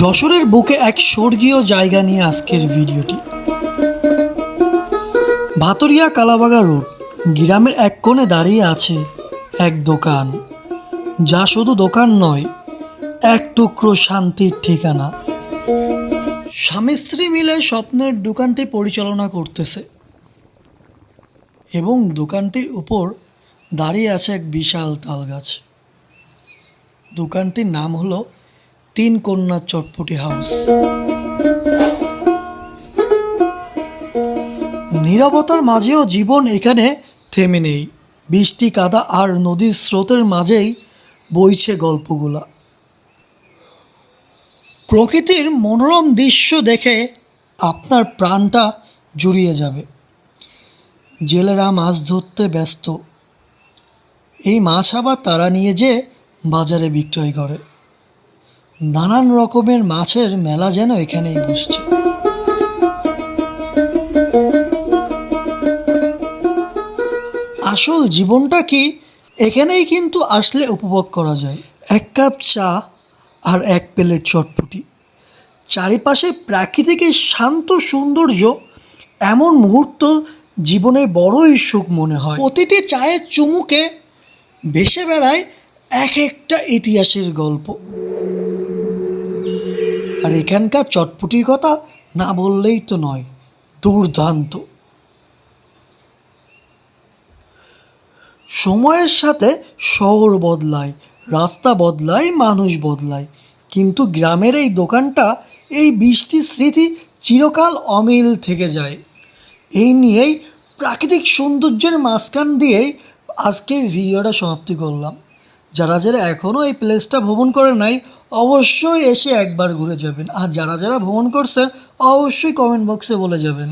যশোরের বুকে এক স্বর্গীয় জায়গা নিয়ে আজকের ভিডিওটি। ভাতরিয়া কালাবাগা রোড, গ্রামের এক কোণে দাঁড়িয়ে আছে এক দোকান। যা শুধু দোকান নয়, এক টুকরো শান্তির ঠিকানা। স্বামী স্ত্রী মিলে স্বপ্নের দোকানটি পরিচালনা করতেছে এবং দোকানটির উপর দাঁড়িয়ে আছে এক বিশাল তাল গাছ দোকানটির নাম হলো তিন কন্যা চটপটি হাউস। নীরবতার মাঝেও জীবন এখানে থেমে নেই। বৃষ্টি, কাদা আর নদীর স্রোতের মাঝেই বইছে গল্পগুলা। প্রকৃতির মনোরম দৃশ্য দেখে আপনার প্রাণটা জুড়িয়ে যাবে। জেলেরা মাছ ধরতে ব্যস্ত। এই মাছ আবার তারা নিয়ে যে বাজারে বিক্রয় করে। নানান রকমের মাছের মেলা যেন এখানেই বসছে। আসল জীবনটা কি এখানেই কিন্তু আসলে উপভোগ করা যায়। এক কাপ চা আর এক প্লেট চটপটি। চারিপাশে প্রাকৃতিকের শান্ত সৌন্দর্য এমন মুহূর্ত জীবনে বড়ই সুখ মনে হয়। প্রতিটি চায়ের চুমুকে ভেসে বেড়ায় এক একটা ইতিহাসের গল্প। আর এখানকার চটপটির কথা না বললেই তো নয়, দুর্দান্ত। সময়ের সাথে শহর বদলায়, রাস্তা বদলায়, মানুষ বদলায়, কিন্তু গ্রামের এই দোকানটা, এই বৃষ্টির স্মৃতি চিরকাল অমিল থেকে যায়। এই নিয়েই প্রাকৃতিক সৌন্দর্যের মাঝখান দিয়েই আজকের ভিডিওটা সমাপ্তি করলাম। যারা যারা এখনও এই প্লেসটা ভ্রমণ করে নাই, অবশ্যই এসে একবার ঘুরে যাবেন। আর যারা যারা ভ্রমণ করছেন, অবশ্যই কমেন্ট বক্সে বলে যাবেন।